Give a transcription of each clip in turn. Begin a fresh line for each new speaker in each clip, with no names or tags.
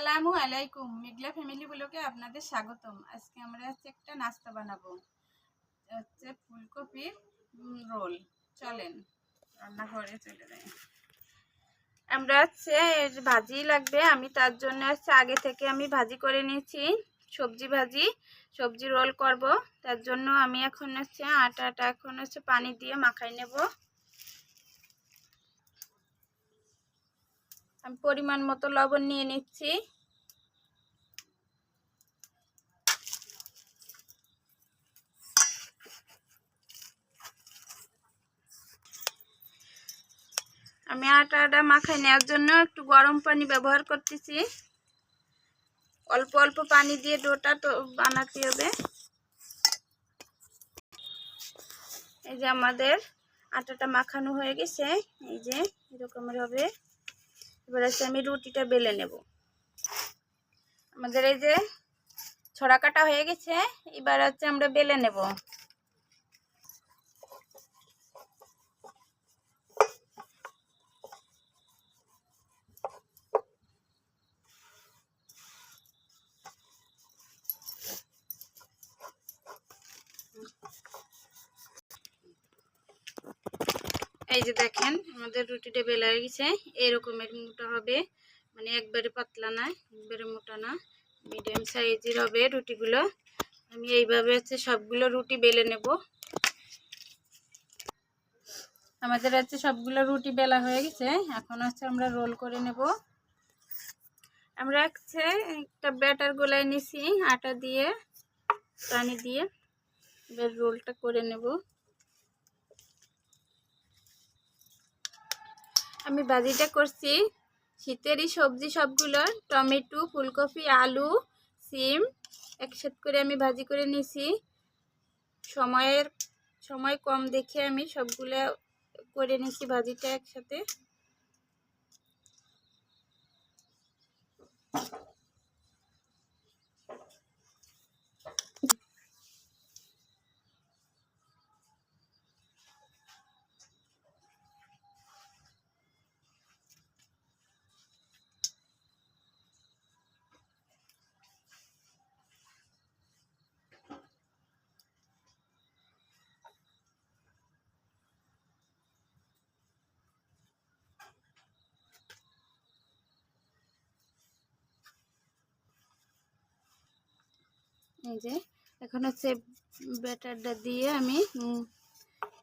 আসসালামু আলাইকুম। মিগলা ফ্যামিলি ব্লকে আপনাদের স্বাগতম। আজকে আমরা হচ্ছে একটা নাস্তা বানাবো। হচ্ছে ফুলকপির রোল। চলেন, রান্নাঘরে চলে যাই। আমরা হচ্ছে ভাজি লাগবে। আমি তার জন্য হচ্ছে আগে থেকে আমি ভাজি করে নিয়েছি। সবজি ভাজি, সবজি রোল করব। তার জন্য আমি এখন হচ্ছে আটাটা এখন হচ্ছে পানি দিয়ে মাখাই নেব। আমি পরিমাণ মতো লবণ নিয়ে নিচ্ছি। আমি আটাটা মাখাই নেওয়ার জন্য একটু গরম পানি ব্যবহার করতেছি। অল্প অল্প পানি দিয়ে ডোটা তো বানাতে হবে। এই যে আমাদের আটাটা মাখানো হয়ে গেছে। এই যে এরকমের হবে এবার হচ্ছে আমি রুটিটা বেলে নেব। আমাদের এই যে ছড়া কাটা হয়ে গেছে, এবার হচ্ছে আমরা বেলে নেব। এই যে দেখেন, আমাদের রুটিটা বেলা হয়ে গেছে। এরকমের মোটা হবে। মানে একবারে পাতলা না, একবারে মোটা না। মিডিয়াম সাইজের হবে রুটিগুলো। আমি এইভাবে হচ্ছে সবগুলো রুটি বেলে নেব। আমাদের হচ্ছে সবগুলো রুটি বেলা হয়ে গেছে। এখন হচ্ছে আমরা রোল করে নেব। আমরা হচ্ছে একটা ব্যাটার গোলায় নিছি, আটা দিয়ে, পানি দিয়ে। এবার রোলটা করে নেব। আমি ভাজিটা করছি। শীতেরই সবজি সবগুলো টমেটো, ফুলকপি, আলু, সিম একসাথে করে আমি ভাজি করে নিছি। সময়ের, সময় কম দেখে আমি সবগুলো করে নিছি ভাজিটা একসাথে। এই যে এখন হচ্ছে ব্যাটারটা দিয়ে আমি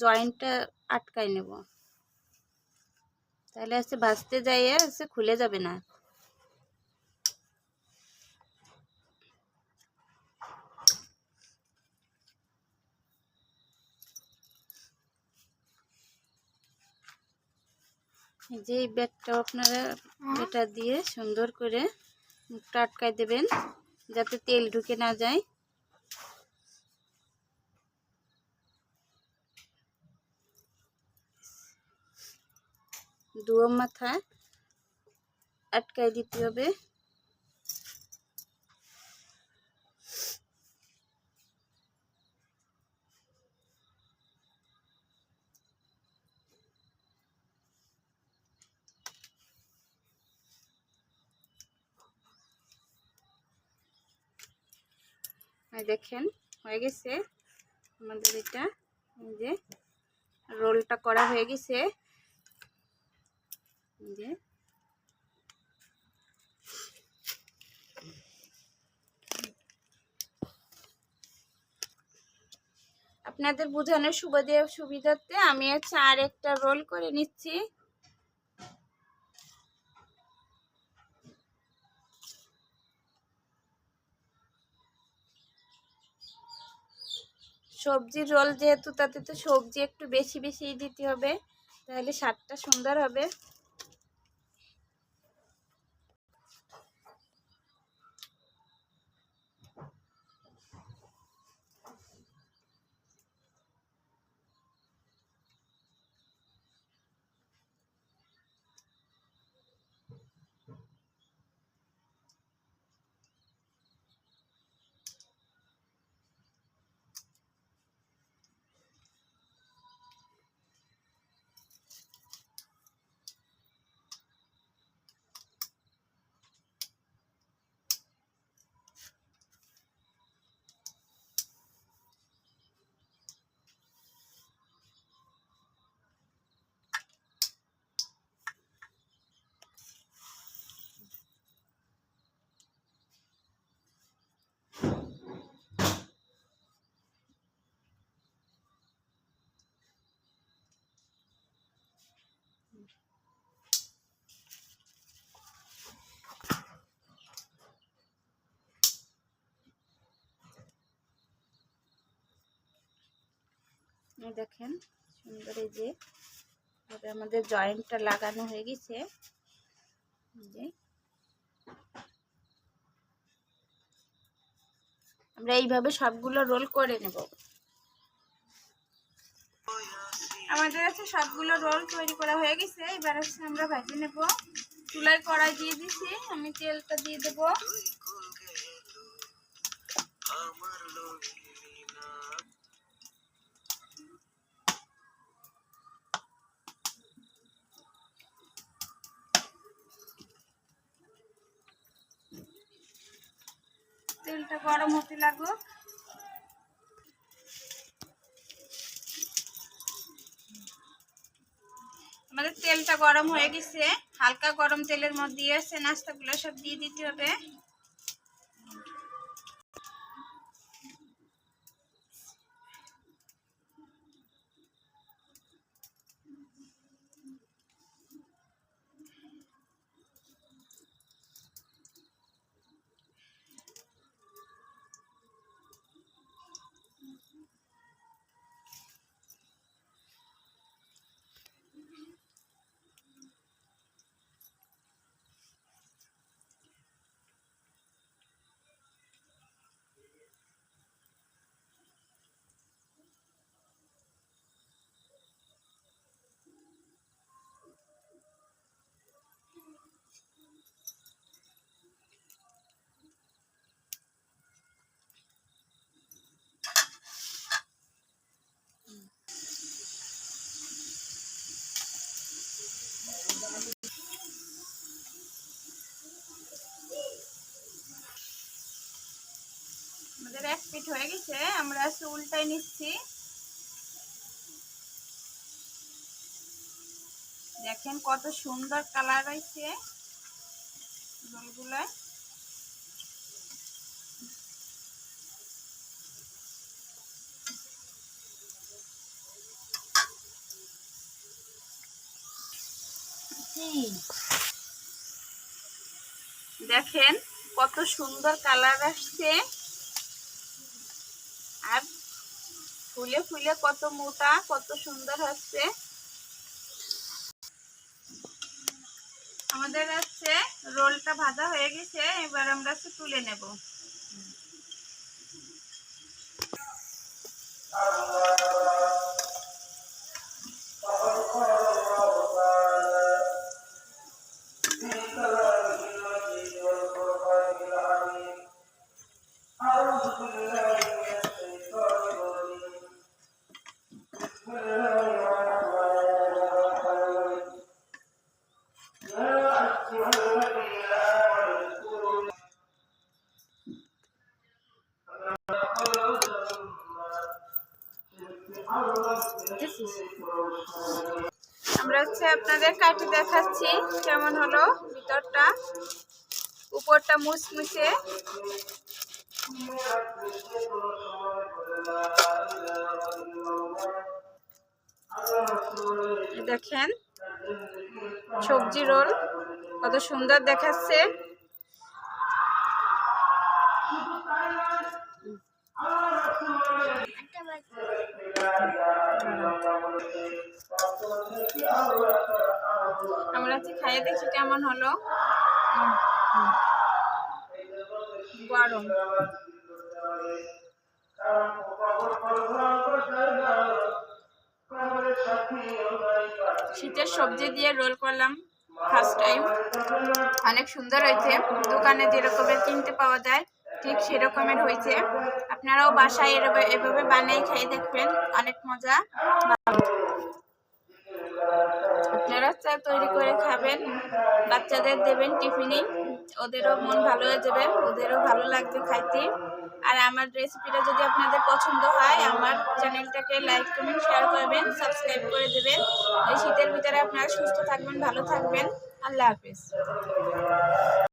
জয়েন্টটা আটকাই নেব। তাহলে হচ্ছে ভাজতে যাইয়ে হচ্ছে খুলে যাবে না। যে এই ব্যাটটা আপনারা এটা দিয়ে সুন্দর করে মুখটা আটকাই দেবেন। যাতে তেল ঢুকে না যায়। দুয়ো মাথা আটকাই দিতে হবে। দেখেন, হয়ে গেছে। আমাদের এটা, এই যে রোলটা করা হয়ে গেছে। যে। আপনাদের বোঝানোর সুবিধা সুবিধার্থে আমি হচ্ছে আর একটা রোল করে নিচ্ছি। সবজির রোল যেহেতু, তাতে তো সবজি একটু বেশি বেশি দিতে হবে। তাহলে স্বাদটা সুন্দর হবে। দেখেন, সুন্দর এই যে, এভাবে আমাদের জয়েন্টটা লাগানো হয়ে গেছে। আমরা এইভাবে সবগুলো রোল করে নেব। আমাদের আছে সবগুলো রোল তৈরি করা হয়ে গেছে। এবার হচ্ছে আমরা ভেজে নেব। চুলায় কড়াই দিয়ে দিছি আমি তেলটা দিয়ে দেবো। তেলটা গরম হতে লাগল। আমাদের তেলটা গরম হয়ে গেছে। হালকা গরম তেলের মধ্যে এসে নাস্তাগুলো সব দিয়ে দিতে হবে আমাদের এক পিঠ হয়ে গেছে আমরা আজকে উল্টাই নিচ্ছি। দেখেন কত সুন্দর কালার হয়েছে রোলগুলায় দেখেন কত সুন্দর কালার আসছে আর ফুলে ফুলে কত মোটা, কত সুন্দর হচ্ছে। আমাদের হচ্ছে রোলটা ভাজা হয়ে গেছে, এবার আমরা তুলে নেব। আপনাদের কাটি দেখাচ্ছি। কেমন হলো ভিতরটা? উপরটা মুসমুসে দেখেন সবজি রোল কত সুন্দর দেখাচ্ছে। আমরা হচ্ছে খাইয়ে দেখি কেমন হলো। গরম। শীতের সবজি দিয়ে রোল করলাম ফার্স্ট টাইম অনেক সুন্দর হয়েছে। দোকানে যেরকমের কিনতে পাওয়া যায়, ঠিক সেরকমের হয়েছে। আপনারাও বাসায় এভাবে বানিয়ে খেয়ে দেখবেন। অনেক মজা। আপনারা তৈরি করে খাবেন। বাচ্চাদের দেবেন টিফিনে। ওদেরও মন ভালো হয়ে যাবে। ওদেরও ভালো লাগবে খাইতে। আর আমার রেসিপিটা যদি আপনাদের পছন্দ হয়, আমার চ্যানেলটাকে লাইক কমেন্ট শেয়ার করবেন সাবস্ক্রাইব করে দেবেন। এই শীতের ভিতরে আপনারা সুস্থ থাকবেন, ভালো থাকবেন। আল্লাহ হাফিজ।